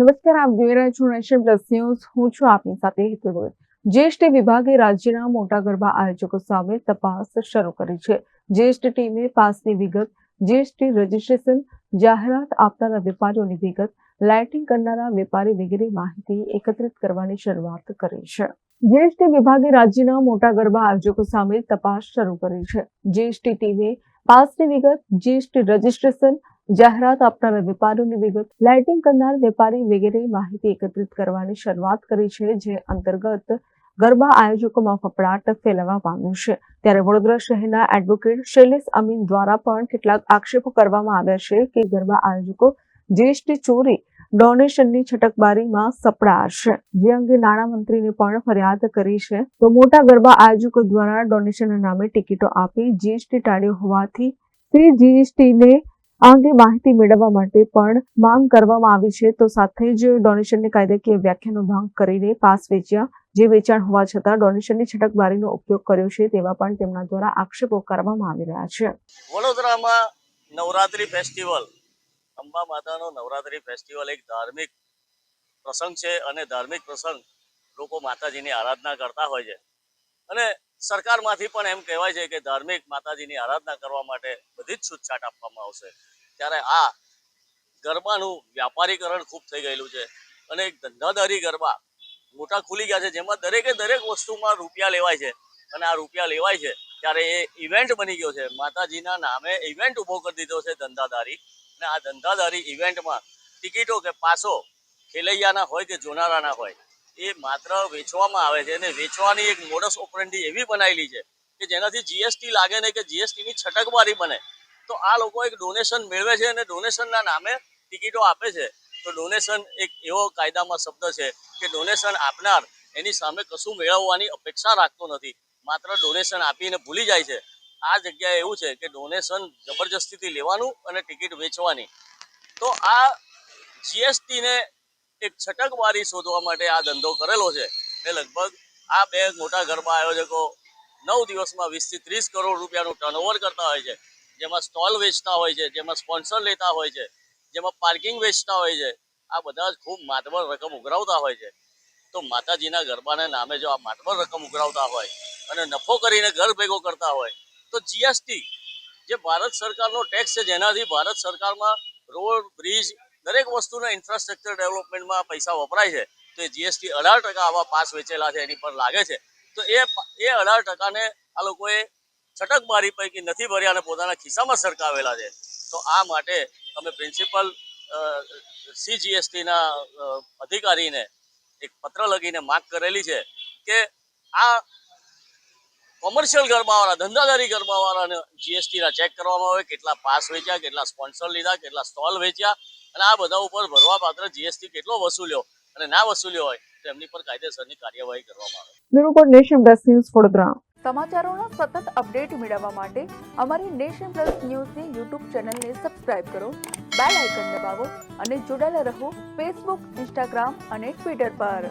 નમસ્કાર, આપ જોઈ રહ્યા છો નેશન પ્લસ ન્યૂઝ. હું છું આપની સાથે હેતુ ગોયલ. વિભાગે રાજ્યના મોટા ગરબા આયોજકો સામે તપાસ શરૂ કરી છે. જીએસટી ટીમે પાસની વિગત, જીએસટી રજીસ્ટ્રેશન, જાહેરાત આપનારા વેપારીઓની વિગત, લાઇટિંગ કરનારા વેપારી વગેરે માહિતી એકત્રિત કરવાની શરૂઆત કરી છે. જીએસટી વિભાગે રાજ્યના મોટા ગરબા આયોજકો સામે તપાસ શરૂ કરી છે. જીએસટી ટીમે પાસની વિગત, જીએસટી રજીસ્ટ્રેશન જાહેરાત આપનારા વેપારીઓની વિગત લાઇટિંગ કરનાર વેપારી વગેરે માહિતી એકત્રિત કરવાની શરૂઆત કરી છે, જે અંતર્ગત ગરબા આયોજકોમાં ફફડાટ ફેલાવા પામ્યો છે. ત્યારે વડોદરા શહેરના એડવોકેટ શૈલેષ અમીન દ્વારા પણ કેટલાક આક્ષેપો કરવામાં આવ્યા છે કે ગરબા આયોજકો જીએસટી ચોરી ડોનેશનની છટકબારીમાં સપડાશે જે અંગે નાણામંત્રીને પણ ફરિયાદ કરી છે. તો મોટા ગરબા આયોજકો દ્વારા ડોનેશનના નામે ટિકિટો આપી જીએસટી ટાળ્યો હોવાથી તે જીએસટીને આ અંગે માહિતી મેળવવા માટે પણ માંગ કરવામાં આવી છે. તો સાથે જ ડોનેશનની કાયદાકીય વ્યાખ્યાનો ભંગ કરીને પાસ વેચ્યા જે વેચાણ હોવા છતાં ડોનેશનની છટકબારીનો ઉપયોગ કર્યો છે તેવા પણ તેમના દ્વારા આક્ષેપો કરવામાં આવી રહ્યા છે. વડોદરામાં નવરાત્રિ ફેસ્ટિવલ, અંબા માતાનો નવરાત્રિ ફેસ્ટિવલ એક ધાર્મિક પ્રસંગ છે અને ધાર્મિક પ્રસંગ લોકો માતાજીની આરાધના કરતા હોય છે. અને સરકારમાંથી પણ એમ કહેવાય છે કે ધાર્મિક માતાજીની આરાધના કરવા માટે બધી જ છૂટછાટ આપવામાં આવશે. ત્યારે આ ગરબાનું વ્યાપારીકરણ ખૂબ થઈ ગયેલું છે અને એક ધંધાદારી ગરબા મોટા ખુલી ગયા છે, જેમાં દરેકે દરેક વસ્તુમાં રૂપિયા લેવાય છે. અને આ રૂપિયા લેવાય છે ત્યારે એ ઇવેન્ટ બની ગયો છે. માતાજીના નામે ઇવેન્ટ ઊભો કરી દીધો છે ધંધાદારી. અને આ ધંધાદારી ઇવેન્ટમાં ટિકિટો કે પાસો ખેલૈયાના હોય કે જોનારાના હોય એ માત્ર વેચવામાં આવે છે અને વેચવાની એક મોડસ ઓપરેન્ડી એવી બનાવેલી છે કે જેનાથી જીએસટી લાગે ને કે જીએસટીની છટકબારી બને. તો આ લોકો એક ડોનેશન મેળવે છે અને ડોનેશનના નામે ટિકિટો આપે છે. તો ડોનેશન એક એવો કાયદામાં શબ્દ છે કે ડોનેશન આપનાર એની સામે કશું મેળવવાની અપેક્ષા રાખતો નથી. માત્ર ડોનેશન આપીને ભૂલી જાય છે. આ જગ્યાએ એવું છે કે ડોનેશન જબરજસ્તીથી લેવાનું અને ટિકિટ વેચવાની. તો આ જીએસટીને એક છટકબારી શોધવા માટે આ ધંધો કરેલો છે. ને લગભગ આ બે મોટા ગરબા આયોજકો નવ દિવસમાં વીસથી ત્રીસ કરોડ રૂપિયાનું ટર્નઓવર કરતા હોય છે. જેમાં સ્ટોલ વેચતા હોય છે, જેમાં સ્પોન્સર લેતા હોય છે, જેમાં પાર્કિંગ વેચતા હોય છે. આ બધા જ ખૂબ માતબર રકમ ઉઘરાવતા હોય છે. તો માતાજીના ગરબાના નામે જો આ માતબર રકમ ઉઘરાવતા હોય અને નફો કરીને ઘર ભેગો કરતા હોય, તો જીએસટી જે ભારત સરકારનો ટેક્સ છે, જેનાથી ભારત સરકારમાં રોડ બ્રિજ દરેક વસ્તુના ઇન્ફ્રાસ્ટ્રક્ચર ડેવલપમેન્ટમાં પૈસા વપરાય છે. તો એ જીએસટી અઢાર ટકા આવા પાસ વેચેલા છે એની પર લાગે છે. તો એ એ અઢાર ટકાને આ લોકોએ છટક મારી પૈકી નથી ભર્યા અને પોતાના ખિસ્સામાં સરકાવેલા છે. તો આ માટે અમે પ્રિન્સિપલ સીજીએસટીના અધિકારીને એક પત્ર લખીને માગ કરેલી છે કે આ કોમર્શિયલ ગરબાવાળા, ધંધાદારી ગરબાવાળાને જીએસટીના ચેક કરવામાં આવે, કેટલા પાસ વેચ્યા, કેટલા સ્પોન્સર લીધા, કેટલા સ્ટોલ વેચ્યા અને આ બધા ઉપર ભરવા પાત્ર જીએસટી કેટલો વસૂલ્યો અને ના વસૂલ્યો હોય તો એમની પર કાયદેસરની કાર્યવાહી કરવામાં આવે. Bureau report nation plus news Vadodara. સમાચારોનો સતત અપડેટ મેળવવા માટે અમારી નેશન પ્લસ ન્યૂઝની યુટ્યુબ ચેનલને સબસ્ક્રાઇબ કરો બેલ આઇકન દબાવો અને જોડાયેલા રહો ફેસબુક ઇન્સ્ટાગ્રામ અને ટ્વિટર પર.